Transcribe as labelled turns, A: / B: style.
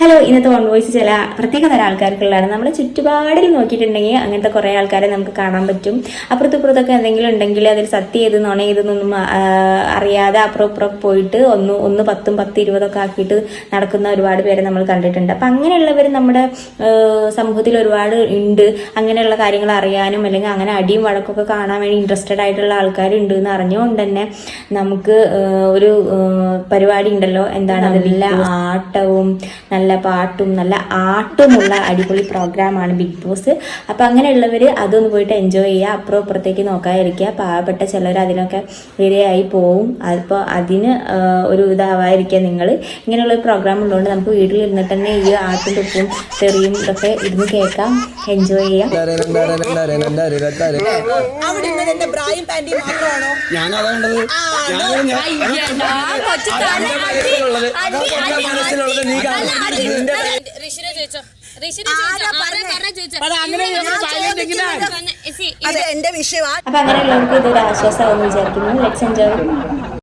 A: Hello ഇന്നത്തെ on voice ചില പ്രത്യേക തരം ആൾക്കാർക്കുള്ളതാണ്. നമ്മുടെ ചുറ്റുപാടിൽ നോക്കിയിട്ടുണ്ടെങ്കിൽ അങ്ങനത്തെ കുറേ ആൾക്കാരെ നമുക്ക് കാണാൻ പറ്റും. അപ്പുറത്തും ഇപ്പുറത്തൊക്കെ എന്തെങ്കിലും ഉണ്ടെങ്കിൽ അതിൽ സത്യം ഏത് നുണ ഏതെന്നൊന്നും അറിയാതെ അപ്പുറം ഇപ്പുറം പോയിട്ട് ഒന്ന് ഒന്ന് പത്തും പത്ത് ഇരുപതൊക്കെ ആക്കിയിട്ട് നടക്കുന്ന ഒരുപാട് പേരെ നമ്മൾ കണ്ടിട്ടുണ്ട്. അപ്പം അങ്ങനെയുള്ളവർ നമ്മുടെ സമൂഹത്തിൽ ഒരുപാട് ഉണ്ട്. അങ്ങനെയുള്ള കാര്യങ്ങൾ അറിയാനും അല്ലെങ്കിൽ അങ്ങനെ അടിയും വഴക്കൊക്കെ കാണാൻ വേണ്ടി ഇൻട്രസ്റ്റഡ് ആയിട്ടുള്ള ആൾക്കാരുണ്ട് എന്ന് അറിഞ്ഞുകൊണ്ട് തന്നെ നമുക്ക് ഒരു പരിപാടി ഉണ്ടല്ലോ എന്താണ് നല്ല ആട്ടവും നല്ല പാട്ടും നല്ല ആട്ടുമുള്ള അടിപൊളി പ്രോഗ്രാമാണ് ബിഗ് ബോസ്. അപ്പം അങ്ങനെയുള്ളവർ അതൊന്ന് പോയിട്ട് എൻജോയ് ചെയ്യുക. അപ്പുറം ഇപ്പുറത്തേക്ക് നോക്കാതിരിക്കുക. പാവപ്പെട്ട ചിലർ അതിനൊക്കെ വിരയായി പോവും. അപ്പോൾ അതിന് ഒരു ഇതാവാതിരിക്കുക നിങ്ങൾ ഇങ്ങനെയുള്ള ഒരു പ്രോഗ്രാം ഉള്ളതുകൊണ്ട് നമുക്ക് വീട്ടിൽ ഇരുന്നിട്ട് തന്നെ ഈ ആട്ടും തുപ്പും തെറിയും ഇതൊക്കെ ഇരുന്ന് കേൾക്കാം. എൻജോയ് ചെയ്യാം.
B: ഞാനതാ
C: ഋഷിനെ ചോദിച്ചോ?
D: അത് എന്റെ വിഷയമാണ്
A: അപ്പം അങ്ങനെയുള്ളവർക്ക് ഇതൊരു ആശ്വാസമാണെന്ന് വിചാരിക്കുന്നു. Let's enjoy